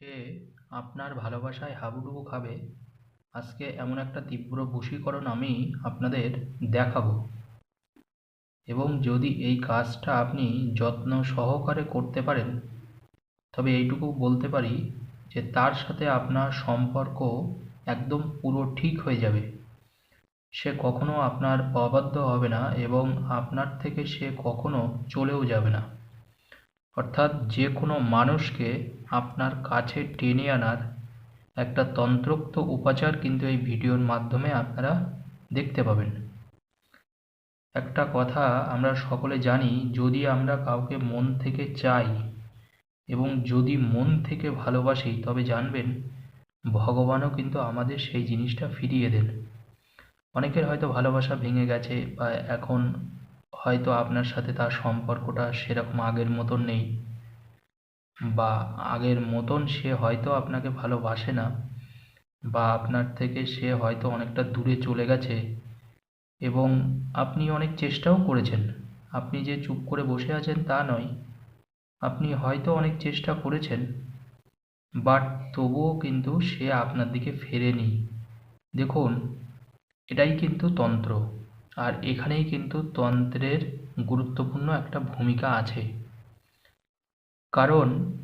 সে আপনার ভালোবাসায় হাবুডুবু খাবে, আজকে এমন একটা তীব্র বশীকরণ আমি আপনাদের দেখাবো। এবং যদি এই কাজটা আপনি যত্ন সহকারে করতে পারেন, তবে এইটুকু বলতে পারি যে তার সাথে আপনার সম্পর্ক একদম পুরো ঠিক হয়ে যাবে। সে কখনো আপনার অবাধ্য হবে না এবং আপনার থেকে সে কখনো চলেও যাবে না। অর্থাৎ যে কোনো মানুষকে আপনার কাছে টেনে আনার একটা তন্ত্রোক্ত উপাচার কিন্তু এই ভিডিওর মাধ্যমে আপনারা দেখতে পাবেন। একটা কথা আমরা সকলে জানি, যদি আমরা কাউকে মন থেকে চাই এবং যদি মন থেকে ভালোবাসি, তবে জানবেন ভগবানও কিন্তু আমাদের সেই জিনিসটা ফিরিয়ে দেন। অনেকের হয়তো ভালোবাসা ভেঙে গেছে বা এখন হয়তো আপনার সাথে তার সম্পর্কটা সেরকম আগের মতন নেই বা আগের মতন সে হয়তো আপনাকে ভালোবাসে না বা আপনার থেকে সে হয়তো অনেকটা দূরে চলে গেছে এবং আপনি অনেক চেষ্টাও করেছেন। আপনি যে চুপ করে বসে আছেন তা নয়, আপনি হয়তো অনেক চেষ্টা করেছেন, বাট তবুও কিন্তু সে আপনার দিকে ফেরেনি। দেখুন, এটাই কিন্তু তন্ত্র। আর এখানেই কিন্তু তন্ত্রের গুরুত্বপূর্ণ একটা ভূমিকা আছে। কারণ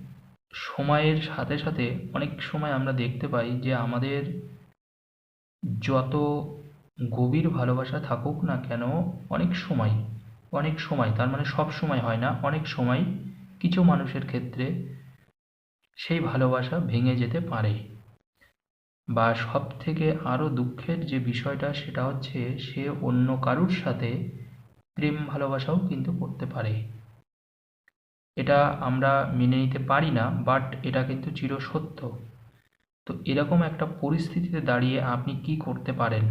সময়ের সাথে সাথে অনেক সময় আমরা দেখতে পাই যে আমাদের যত গভীর ভালোবাসা থাকুক না কেন, অনেক সময় অনেক সময়, তার মানে সব সময় হয় না, অনেক সময় কিছু মানুষের ক্ষেত্রে সেই ভালোবাসা ভেঙে যেতে পারে। বা সব থেকে আরও দুঃখের যে বিষয়টা সেটা হচ্ছে সে অন্য কারুর সাথে প্রেম ভালোবাসাও কিন্তু করতে পারে। এটা আমরা মেনে নিতে পারি না বাট এটা কিন্তু চিরসত্য। তো এরকম একটা পরিস্থিতিতে দাঁড়িয়ে আপনি কি করতে পারেন?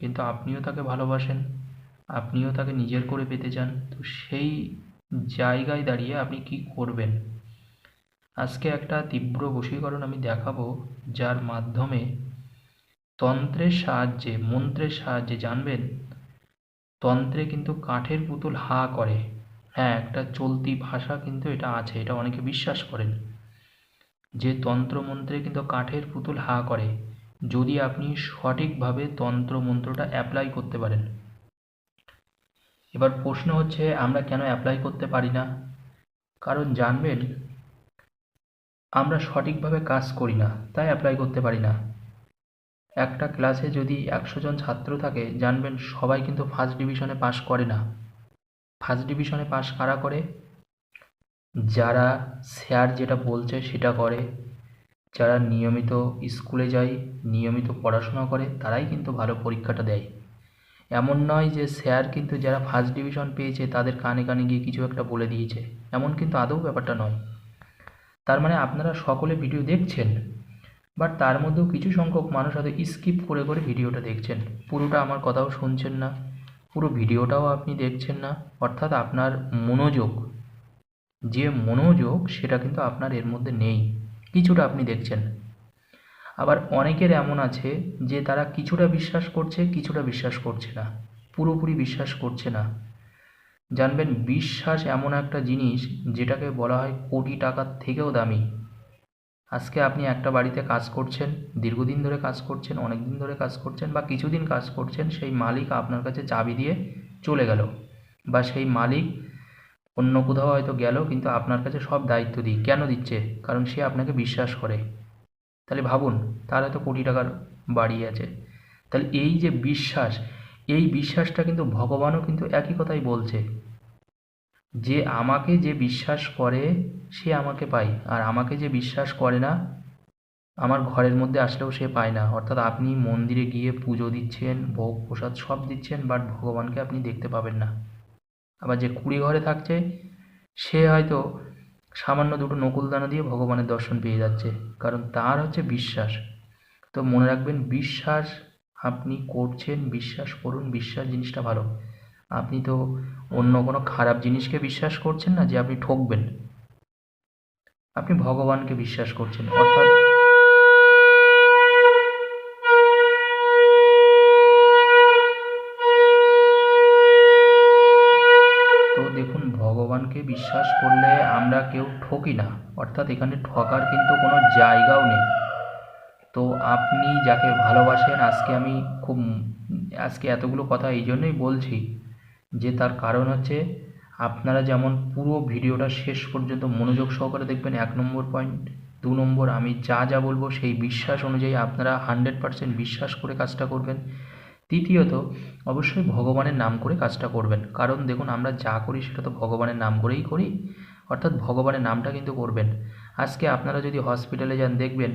কিন্তু আপনিও তাকে ভালোবাসেন, আপনিও তাকে নিজের করে পেতে চান। তো সেই জায়গায় দাঁড়িয়ে আপনি কি করবেন? আজকে একটা তীব্র বশীকরণ আমি দেখাবো, যার মাধ্যমে তন্ত্রের সাহায্যে, মন্ত্রের সাহায্যে জানবেন, তন্ত্রে কিন্তু কাঠের পুতুল হা করে। হ্যাঁ একটা চলতি ভাষা কিন্তু এটা আছে, এটা অনেকে বিশ্বাস করেন। যে তন্ত্রমন্ত্রে কিন্তু কাঠের পুতুল হা করে, যদি আপনি সঠিকভাবে তন্ত্রমন্ত্রটা অ্যাপ্লাই করতে পারেন। এবার প্রশ্ন হচ্ছে, আমরা কেন অ্যাপ্লাই করতে পারি না? কারণ জানবেন আমরা সঠিকভাবে কাজ করি না, তাই অ্যাপ্লাই করতে পারি না। একটা ক্লাসে যদি একশো জন ছাত্র থাকে, জানবেন সবাই কিন্তু ফার্স্ট ডিভিশনে পাশ করে না। ফার্স্ট ডিভিশনে পাশ কারা করে? যারা স্যার যেটা বলছে সেটা করে। যারা নিয়মিত স্কুলে যায়, নিয়মিত পড়াশোনা করে, তারাই কিন্তু ভালো পরীক্ষাটা দেয়। এমন নয় যে স্যার কিন্তু যারা ফার্স্ট ডিভিশন পেয়েছে, তাদের কানে কানে গিয়ে কিছু একটা বলে দিয়েছে। এমন কিন্তু আদৌ ব্যাপারটা নয়। তার মানে আপনারা সকলে ভিডিও দেখছেন বাট তার মধ্যেও কিছু সংখ্যক মানুষ হয়তো স্কিপ করে করে ভিডিওটা দেখছেন। পুরোটা আমার কথাও শুনছেন না, পুরো ভিডিওটাও আপনি দেখছেন না, অর্থাৎ আপনার মনোযোগ, যে মনোযোগ সেটা কিন্তু আপনার এর মধ্যে নেই, কিছুটা আপনি দেখছেন। আবার অনেকের এমন আছে যে তারা কিছুটা বিশ্বাস করছে, কিছুটা বিশ্বাস করছে না, পুরোপুরি বিশ্বাস করছে না। জানবেন বিশ্বাস এমন একটা জিনিস যেটাকে বলা হয় কোটি টাকার থেকেও দামি। আজকে আপনি একটা বাড়িতে কাজ করছেন, দীর্ঘদিন ধরে কাজ করছেন অনেক দিন ধরে কাজ করছেন বা কিছুদিন কাজ করছেন, সেই মালিক আপনার কাছে চাবি দিয়ে চলে গেল বা সেই মালিক অন্য কোথাও হয়তো গেল কিন্তু আপনার কাছে সব দায়িত্ব দিই কেন দিচ্ছে? কারণ সে আপনাকে বিশ্বাস করে। তাহলে ভাবুন তার হয়তো কোটি টাকার বাড়ি আছে। তাহলে এই যে বিশ্বাস, এই বিশ্বাসটা কিন্তু ভগবানও কিন্তু একই কথাই বলছে। যে আমাকে যে বিশ্বাস করে, সে আমাকে পায়। আর আমাকে যে বিশ্বাস করে না, আমার ঘরের মধ্যে আসলেও সে পায় না। অর্থাৎ আপনি মন্দিরে গিয়ে পুজো দিচ্ছেন, ভোগ প্রসাদ সব দিচ্ছেন বাট ভগবানকে আপনি দেখতে পাবেন না। আবার যে কুড়ি ঘরে থাকছে, সে হয়তো সামান্য দুটো নকুলদানা দিয়ে ভগবানের দর্শন পেয়ে যাচ্ছে। কারণ তার হচ্ছে বিশ্বাস। তো মনে রাখবেন, বিশ্বাস আপনি করছেন, বিশ্বাস করুন, বিশ্বাস জিনিসটা ভালো। আপনি তো অন্য কোনো খারাপ জিনিসকে বিশ্বাস করছেন না যে আপনি ঠকবেন? আপনি ভগবানকে বিশ্বাস করছেন, অর্থাৎ তো দেখুন, ভগবানকে বিশ্বাস করলে আমরা কেউ ঠকি না, অর্থাৎ এখানে ঠকার কিন্তু কোনো জায়গাও নেই। তো আপনি যাকে ভালোবাসেন, আজকে আমি খুব, আজকে এতগুলো কথা এই জন্যই বলছি যে তার কারণ হচ্ছে আপনারা যেমন পুরো ভিডিওটা শেষ পর্যন্ত মনোযোগ সহকারে দেখবেন, এক নম্বর পয়েন্ট দু নম্বর আমি যা যা বলব সেই বিশ্বাস অনুযায়ী আপনারা হান্ড্রেড পারসেন্ট বিশ্বাস করে কাজটা করবেন। তৃতীয়ত, অবশ্যই ভগবানের নাম করে কাজটা করবেন। কারণ দেখুন, আমরা যা করি সেটা তো ভগবানের নাম করেই করি। অর্থাৎ ভগবানের নামটা কিন্তু করবেন। আজকে আপনারা যদি হসপিটালে যান, দেখবেন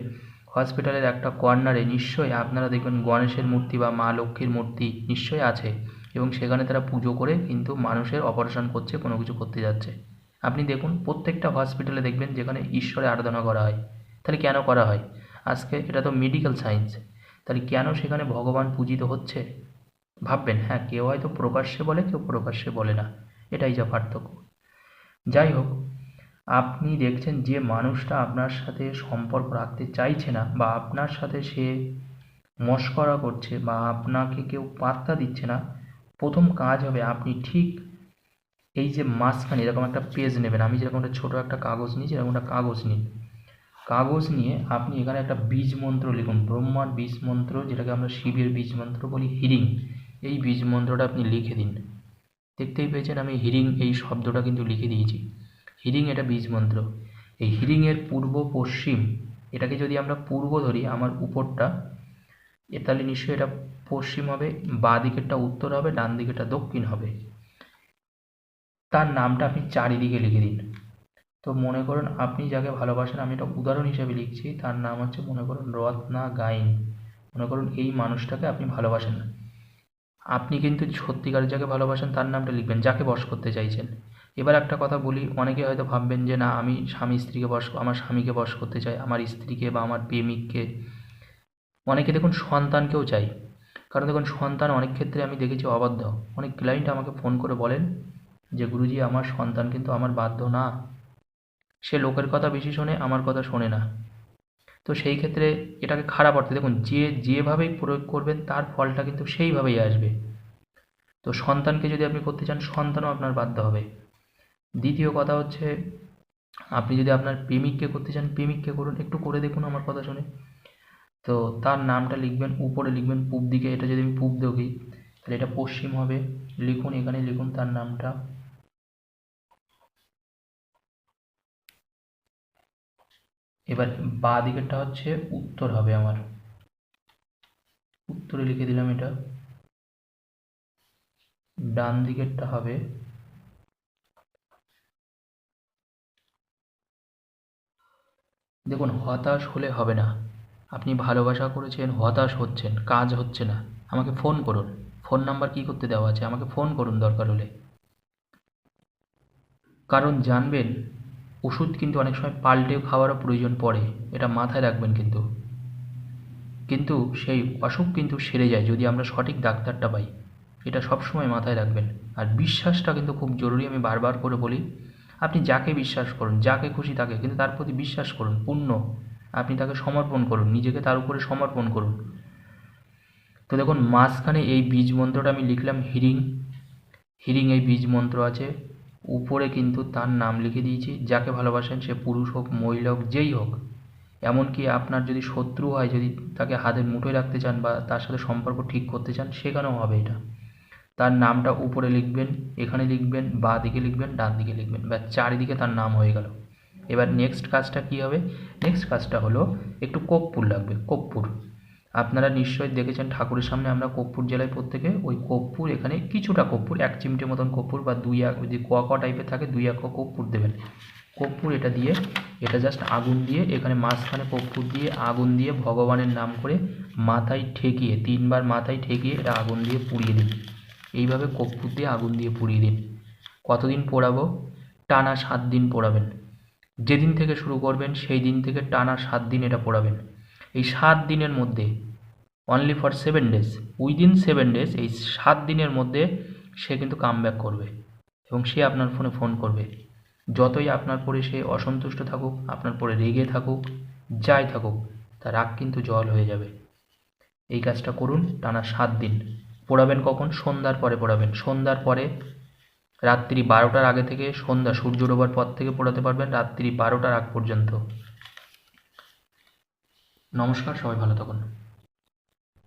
হসপিটালের একটা কর্নারে নিশ্চয়ই আপনারা দেখবেন গণেশের মূর্তি বা মা লক্ষ্মীর মূর্তি নিশ্চয়ই আছে। এবং সেখানে তারা পুজো করে কিন্তু মানুষের অপারেশন করছে, কোনো কিছু করতে যাচ্ছে। আপনি দেখুন, প্রত্যেকটা হসপিটালে দেখবেন যেখানে ঈশ্বরে আরাধনা করা হয়, তাহলে কেন করা হয়? আজকে এটা তো মেডিকেল সায়েন্স তাহলে কেন সেখানে ভগবান পূজিত হচ্ছে? ভাববেন হ্যাঁ কেউ হয়তো প্রকাশ্যে বলে, কেউ প্রকাশ্যে বলে না, এটাই যা পার্থক্য। যাই হোক, আপনি দেখছেন যে মানুষটা আপনার সাথে সম্পর্ক রাখতে চাইছে না, বা আপনার সাথে সে মস্করা করছে, বা আপনাকে কেউ পাত্তা দিচ্ছে না প্রথম কাজ হবে আপনি ঠিক এই যে মাঝখানে এরকম একটা পেজ নেবেন। আমি যেরকম একটা ছোটো একটা কাগজ নিয়েছি যেরকম একটা কাগজ নিই কাগজ নিয়ে আপনি এখানে একটা বীজ মন্ত্র লিখুন। ব্রহ্মার বীজ মন্ত্র, যেটাকে আমরা শিবের বীজ মন্ত্র বলি, হিরিং। এই বীজ মন্ত্রটা আপনি লিখে দিন। দেখতেই পেয়েছেন আমি হিরিং এই শব্দটা কিন্তু লিখে দিয়েছি। হিরিং এটা বীজ মন্ত্র। এই হিরিংয়ের পূর্ব পশ্চিম, এটাকে যদি আমরা পূর্ব ধরি, আমার উপরটা তাহলে নিশ্চয়ই এটা পশ্চিম হবে, বাঁ দিকেরটা উত্তর হবে, ডান দিকেরটা দক্ষিণ হবে। তার নামটা আপনি চারিদিকে লিখে দিন। তো মনে করুন আপনি যাকে ভালোবাসেন, আমি এটা উদাহরণ হিসেবে লিখছি, তার নাম হচ্ছে মনে করুন রত্না গাইন। মনে করুন এই মানুষটাকে আপনি ভালোবাসেন আপনি কিন্তু সত্যিকারের যাকে ভালোবাসেন, তার নামটা লিখবেন, যাকে বস করতে চাইছেন। এবার একটা কথা বলি, অনেকে হয়তো ভাববেন যে না, আমি স্বামী স্ত্রীকে বস আমার স্বামীকে বস করতে চাই, আমার স্ত্রীকে বা আমার প্রেমিককে। অনেকে দেখুন সন্তানকেও চাই। কারণ দেখুন সন্তান অনেক ক্ষেত্রে আমি দেখেছি অবাধ্য। অনেক ক্লায়েন্ট আমাকে ফোন করে বলেন যে, গুরুজি, আমার সন্তান কিন্তু আমার বাধ্য না। সে লোকের কথা বেশি শোনে, আমার কথা শোনে না। তো সেই ক্ষেত্রে এটাকে খারাপ অর্থে দেখুন, যে, যেভাবেই প্রয়োগ করবেন, তার ফলটা কিন্তু সেইভাবেই আসবে। তো সন্তানকে যদি আপনি করতে চান, সন্তানও আপনার বাধ্য হবে। দ্বিতীয় কথা হচ্ছে, আপনি যদি আপনার প্রেমিককে করতে চান, প্রেমিককে করুন, একটু করে দেখুন আমার কথা শুনে। তো তার নামটা লিখবেন, উপরে লিখবেন পূব দিকে, এটা যদি আমি পূব দেখি, তাহলে এটা পশ্চিম হবে। লিখুন এখানে লিখুন তার নামটা। এবার বাঁ দিকেরটা হচ্ছে উত্তর হবে আমার। উত্তরে লিখে দিলাম এটা। ডান দিকেরটা হবে। দেখুন, হতাশ হলে হবে না। আপনি ভালোবাসা করেছেন, হতাশ হচ্ছেন, কাজ হচ্ছে না। আমাকে ফোন করুন। ফোন নাম্বার কী করতে দেওয়া আছে? আমাকে ফোন করুন দরকার হলে। কারণ জানবেন, ওষুধ কিন্তু অনেক সময় পাল্টে খাওয়ারও প্রয়োজন পড়ে। এটা মাথায় রাখবেন কিন্তু। কিন্তু সেই অসুখ কিন্তু সেরে যায় যদি আমরা সঠিক ডাক্তারটা পাই। এটা সবসময় মাথায় রাখবেন। আর বিশ্বাসটা কিন্তু খুব জরুরি, আমি বারবার করে বলি, আপনি যাকে বিশ্বাস করুন, যাকে খুশি তাকে, কিন্তু তার প্রতি বিশ্বাস করুন, পূর্ণ। আপনি তাকে সমর্পণ করুন, নিজেকে তার উপরে সমর্পণ করুন। তো দেখুন, মাঝখানে এই বীজ মন্ত্রটা আমি লিখলাম, হিরিং। হিরিং এই বীজ মন্ত্র আছে। উপরে কিন্তু তার নাম লিখে দিয়েছি, যাকে ভালোবাসেন সে পুরুষ হোক, মহিলা হোক, যেই হোক। এমনকি আপনার যদি শত্রু হয়, যদি তাকে হাতের মুঠোয় রাখতে চান বা তার সাথে সম্পর্ক ঠিক করতে চান, সেখানেও হবে এটা। তার নামটা উপরে লিখবেন, এখানে লিখবেন, বা দিকে লিখবেন, ডান দিকে লিখবেন বা চারিদিকে তার নাম হয়ে গেল। এবার নেক্সট কাজটা কী হবে? নেক্সট কাজটা হলো একটু কর্পূর লাগবে, কর্পূর। আপনারা নিশ্চয়ই দেখেছেন ঠাকুরের সামনে আমরা কর্পূর জেলায় প্রত্যেকে। ওই কর্পূর এখানে কিছুটা কর্পূর, এক চিমটে মতন কর্পূর বা দুই এক যদি কোয়া টাইপের থাকে, দুই এক কর্পূর দেবেন। কর্পূর এটা দিয়ে, এটা জাস্ট আগুন দিয়ে, এখানে মাঝখানে কর্পূর দিয়ে আগুন দিয়ে ভগবানের নাম করে মাথায় ঠেকিয়ে, তিনবার মাথায় ঠেকিয়ে এটা আগুন দিয়ে পুড়িয়ে দিন। এইভাবে কর্পূর দিয়ে আগুন দিয়ে পুড়িয়ে দিন। কতদিন পোড়াবো? টানা সাত দিন পোড়াবেন। যেদিন থেকে শুরু করবেন, সেই দিন থেকে টানা সাত দিন এটা পোড়াবেন। এই সাত দিনের মধ্যে only for seven days within seven days এই সাত দিনের মধ্যে সে কিন্তু কাম করবে এবং সে আপনার ফোনে ফোন করবে। যতই আপনার পরে সে অসন্তুষ্ট থাকুক, আপনার পরে রেগে থাকুক, যাই থাকুক, তার রাগ কিন্তু জল হয়ে যাবে। এই কাজটা করুন টানা সাত দিন। পোড়াবেন কখন? সন্ধ্যার পরে পোড়াবেন। সন্ধ্যার পরে রাত্রি বারোটার আগে থেকে সন্ধ্যা সূর্য ডোবার পর থেকে পড়াতে পারবেন রাত্রি বারোটার আগ পর্যন্ত। নমস্কার, সবাই ভালো থাকুন।